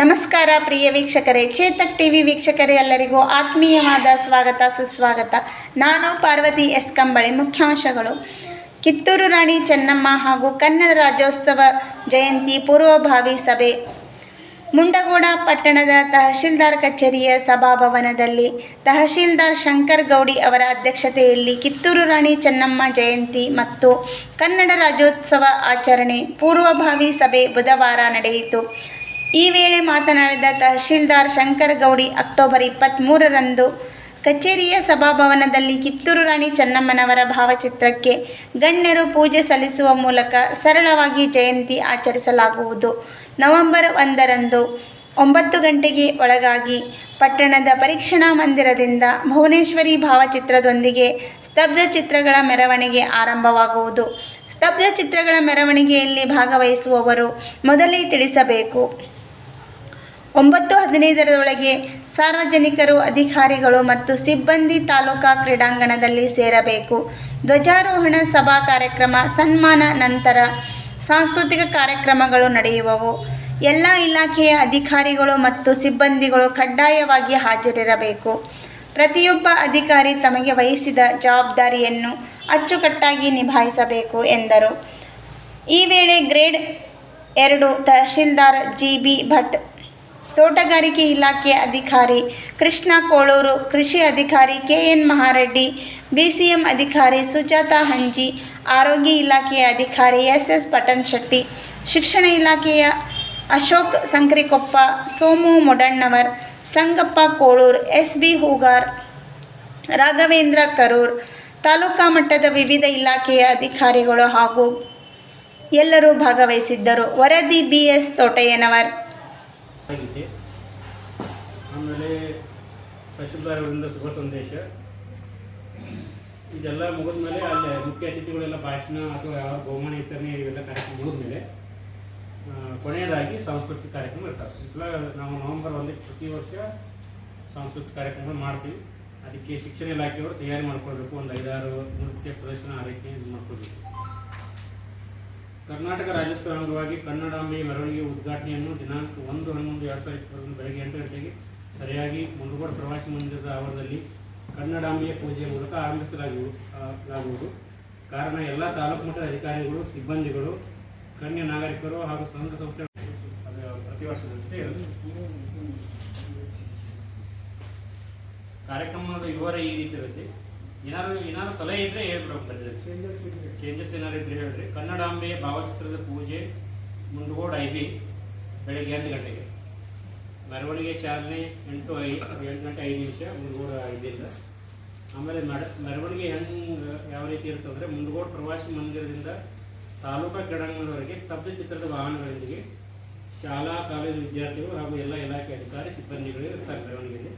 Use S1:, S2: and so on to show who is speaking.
S1: ನಮಸ್ಕಾರ ಪ್ರಿಯ ವೀಕ್ಷಕರೇ. ಚೇತಕ್ ಟಿವಿ ವೀಕ್ಷಕರೇ, ಎಲ್ಲರಿಗೂ ಆತ್ಮೀಯವಾದ ಸ್ವಾಗತ, ಸುಸ್ವಾಗತ. ನಾನು ಪಾರ್ವತಿ ಎಸ್. ಕಂಬಳಿ, ಮುಖ್ಯಾಂಶಗಳು. ಕಿತ್ತೂರು ರಾಣಿ ಚೆನ್ನಮ್ಮ ಹಾಗೂ ಕನ್ನಡ ರಾಜ್ಯೋತ್ಸವ ಜಯಂತಿ ಪೂರ್ವಭಾವಿ ಸಭೆ. ಮುಂಡಗೋಡ ಪಟ್ಟಣದ ತಹಶೀಲ್ದಾರ್ ಕಚೇರಿಯ ಸಭಾಭವನದಲ್ಲಿ ತಹಶೀಲ್ದಾರ್ ಶಂಕರ್ ಗೌಡಿ ಅವರ ಅಧ್ಯಕ್ಷತೆಯಲ್ಲಿ ಕಿತ್ತೂರು ರಾಣಿ ಚೆನ್ನಮ್ಮ ಜಯಂತಿ ಮತ್ತು ಕನ್ನಡ ರಾಜ್ಯೋತ್ಸವ ಆಚರಣೆ ಪೂರ್ವಭಾವಿ ಸಭೆ ಬುಧವಾರ ನಡೆಯಿತು. ಈ ವೇಳೆ ಮಾತನಾಡಿದ ತಹಶೀಲ್ದಾರ್ ಶಂಕರ್ ಗೌಡಿ ಅಕ್ಟೋಬರ್ ಇಪ್ಪತ್ತ್ಮೂರರಂದು ಕಚೇರಿಯ ಸಭಾಭವನದಲ್ಲಿ ಕಿತ್ತೂರು ರಾಣಿ ಚೆನ್ನಮ್ಮನವರ ಭಾವಚಿತ್ರಕ್ಕೆ ಗಣ್ಯರು ಪೂಜೆ ಸಲ್ಲಿಸುವ ಮೂಲಕ ಸರಳವಾಗಿ ಜಯಂತಿ ಆಚರಿಸಲಾಗುವುದು. ನವೆಂಬರ್ ಒಂದರಂದು ಒಂಬತ್ತು ಗಂಟೆಗೆ ಒಳಗಾಗಿ ಪಟ್ಟಣದ ಪರೀಕ್ಷಣಾ ಮಂದಿರದಿಂದ ಭುವನೇಶ್ವರಿ ಭಾವಚಿತ್ರದೊಂದಿಗೆ ಸ್ತಬ್ಧ ಚಿತ್ರಗಳ ಮೆರವಣಿಗೆ ಆರಂಭವಾಗುವುದು. ಸ್ತಬ್ಧ ಚಿತ್ರಗಳ ಮೆರವಣಿಗೆಯಲ್ಲಿ ಭಾಗವಹಿಸುವವರು ಮೊದಲೇ ತಿಳಿಸಬೇಕು. ಒಂಬತ್ತು ಹದಿನೈದರೊಳಗೆ ಸಾರ್ವಜನಿಕರು, ಅಧಿಕಾರಿಗಳು ಮತ್ತು ಸಿಬ್ಬಂದಿ ತಾಲೂಕಾ ಕ್ರೀಡಾಂಗಣದಲ್ಲಿ ಸೇರಬೇಕು. ಧ್ವಜಾರೋಹಣ ಸಭಾ ಕಾರ್ಯಕ್ರಮ, ಸನ್ಮಾನ ನಂತರ ಸಾಂಸ್ಕೃತಿಕ ಕಾರ್ಯಕ್ರಮಗಳು ನಡೆಯುವವು. ಎಲ್ಲ ಇಲಾಖೆಯ ಅಧಿಕಾರಿಗಳು ಮತ್ತು ಸಿಬ್ಬಂದಿಗಳು ಕಡ್ಡಾಯವಾಗಿ ಹಾಜರಿರಬೇಕು. ಪ್ರತಿಯೊಬ್ಬ ಅಧಿಕಾರಿ ತಮಗೆ ವಹಿಸಿದ ಜವಾಬ್ದಾರಿಯನ್ನು ಅಚ್ಚುಕಟ್ಟಾಗಿ ನಿಭಾಯಿಸಬೇಕು ಎಂದರು. ಈ ವೇಳೆ ಗ್ರೇಡ್ ಎರಡು ತಹಶೀಲ್ದಾರ್ ಜಿ ಬಿ ಭಟ್ ತೋಟಗಾರಿಕೆ ಇಲಾಖೆ ಅಧಿಕಾರಿ ಕೃಷ್ಣ ಕೋಳೂರು ಕೃಷಿ ಅಧಿಕಾರಿ ಕೆ ಎನ್ ಮಹಾರೆಡ್ಡಿ ಎಂ ಅಧಿಕಾರಿ ಸುಜಾತ ಹಂಜಿ, ಆರೋಗ್ಯ ಇಲಾಖೆಯ ಅಧಿಕಾರಿ ಎಸ್ ಎಸ್ ಪಟನ್ ಶೆಟ್ಟಿ, ಶಿಕ್ಷಣ ಇಲಾಖೆಯ ಅಶೋಕ್ ಸಂಕ್ರಿಕೊಪ್ಪ, ಸೋಮು ಮೊಡಣ್ಣವರ್, ಸಂಗಪ್ಪ ಕೋಳೂರ್ ಎಸ್ ಬಿ ಹೂಗಾರ್, ರಾಘವೇಂದ್ರ ಕರೂರ್, ತಾಲೂಕಾ ಮಟ್ಟದ ವಿವಿಧ ಇಲಾಖೆಯ ಅಧಿಕಾರಿಗಳು ಹಾಗೂ ಎಲ್ಲರೂ ಭಾಗವಹಿಸಿದ್ದರು. ವರದಿ ಬಿ ಎಸ್ ತೋಟಯ್ಯನವರ್.
S2: ಆಮೇಲೆ ತಹಶೀಲ್ದಾರ್ ಅವರಿಂದ ಶುಭ ಸಂದೇಶ. ಇದೆಲ್ಲ ಮುಗಿದ ಮೇಲೆ ಅಲ್ಲಿ ಮುಖ್ಯ ಅತಿಥಿಗಳೆಲ್ಲ ಭಾಷಣ ಅಥವಾ ಯಾವ ಬಹುಮಾನ ವಿತರಣೆ ಇವೆಲ್ಲ ಕಾರ್ಯಕ್ರಮ ಮುಗಿದ ಮೇಲೆ ಕೊನೆಯದಾಗಿ ಸಾಂಸ್ಕೃತಿಕ ಕಾರ್ಯಕ್ರಮ ಇರ್ತವೆ ಇಲ್ಲ ನಾವು ನವೆಂಬರ್ ಒಂದಕ್ಕೆ ಪ್ರತಿ ವರ್ಷ ಸಾಂಸ್ಕೃತಿಕ ಕಾರ್ಯಕ್ರಮ ಮಾಡ್ತೀವಿ. ಅದಕ್ಕೆ ಶಿಕ್ಷಣ ಇಲಾಖೆಯವರು ತಯಾರಿ ಮಾಡ್ಕೊಳ್ಬೇಕು. ಒಂದು ಐದಾರು ನೃತ್ಯ ಪ್ರದರ್ಶನ, ಆರೈಕೆ ಇದು ಮಾಡ್ಕೊಳ್ಬೇಕು. ಕರ್ನಾಟಕ ರಾಜ್ಯೋತ್ಸವ ಅಂಗವಾಗಿ ಕನ್ನಡಾಂಬೆ ಮೆರವಣಿಗೆ ಉದ್ಘಾಟನೆಯನ್ನು ದಿನಾಂಕ ಒಂದು, ಹನ್ನೊಂದು, ಎರಡು ಸಾವಿರದ ಇಪ್ಪತ್ತೊಂದು ಬೆಳಗ್ಗೆ ಎಂಟು ಗಂಟೆಗೆ ಸರಿಯಾಗಿ ಮುಂಡಗೋಡ ಪ್ರವಾಸಿ ಮಂದಿರದ ಆವರಣದಲ್ಲಿ ಕನ್ನಡಾಂಬೆಯ ಪೂಜೆಯ ಮೂಲಕ ಆರಂಭಿಸಲಾಗುವುದು ಲಾಗುವುದು. ಕಾರಣ ಎಲ್ಲ ತಾಲೂಕು ಮಟ್ಟದ ಅಧಿಕಾರಿಗಳು ಸಿಬ್ಬಂದಿಗಳು ಕನ್ಯ ನಾಗರಿಕರು ಹಾಗೂ ಸಂಘ ಸಂಸ್ಥೆ ಪ್ರತಿ ವರ್ಷದಂತೆ ಕಾರ್ಯಕ್ರಮದ ವಿವರ ಈ ರೀತಿ ಇರುತ್ತೆ. ಏನಾದ್ರು ಏನಾದ್ರು ಸಲಹೆ ಇದ್ರೆ ಹೇಳ್ಬಿಡ್ರಿ ಚೇಂಜಸ್ ಏನಾದ್ರು ಇದ್ರೆ. ಹೇಳ್ರಿ. ಕನ್ನಡಾಂಬೆಯ ಭಾವಚಿತ್ರದ ಪೂಜೆ ಮುಂಡಗೋಡ ಐ ಬಿ ಬೆಳಗ್ಗೆ ಹತ್ತು ಗಂಟೆಗೆ. ಮೆರವಣಿಗೆ ಚಾಲನೆ ಎಂಟು ಐ ಎಂಟು ಗಂಟೆ ಐದು ನಿಮಿಷ ಮುಂಡಗೋಡ ಇದಿಲ್ಲ ಆಮೇಲೆ ಮಡ ಮೆರವಣಿಗೆ ಹೆಂಗೆ, ಯಾವ ರೀತಿ ಇರ್ತಂದ್ರೆ ಮುಂಡಗೋಡ ಪ್ರವಾಸಿ ಮಂದಿರದಿಂದ ತಾಲೂಕಾ ಕ್ರೀಡಾಂಗಣದವರೆಗೆ ಸ್ತಬ್ಧ ಚಿತ್ರದ ವಾಹನಗಳೊಂದಿಗೆ ಶಾಲಾ, ಕಾಲೇಜು ವಿದ್ಯಾರ್ಥಿಗಳು ಹಾಗೂ ಎಲ್ಲ ಇಲಾಖೆ ಅಧಿಕಾರಿ, ಸಿಬ್ಬಂದಿಗಳು ಇರ್ತಾರೆ ಮೆರವಣಿಗೆಯಲ್ಲಿ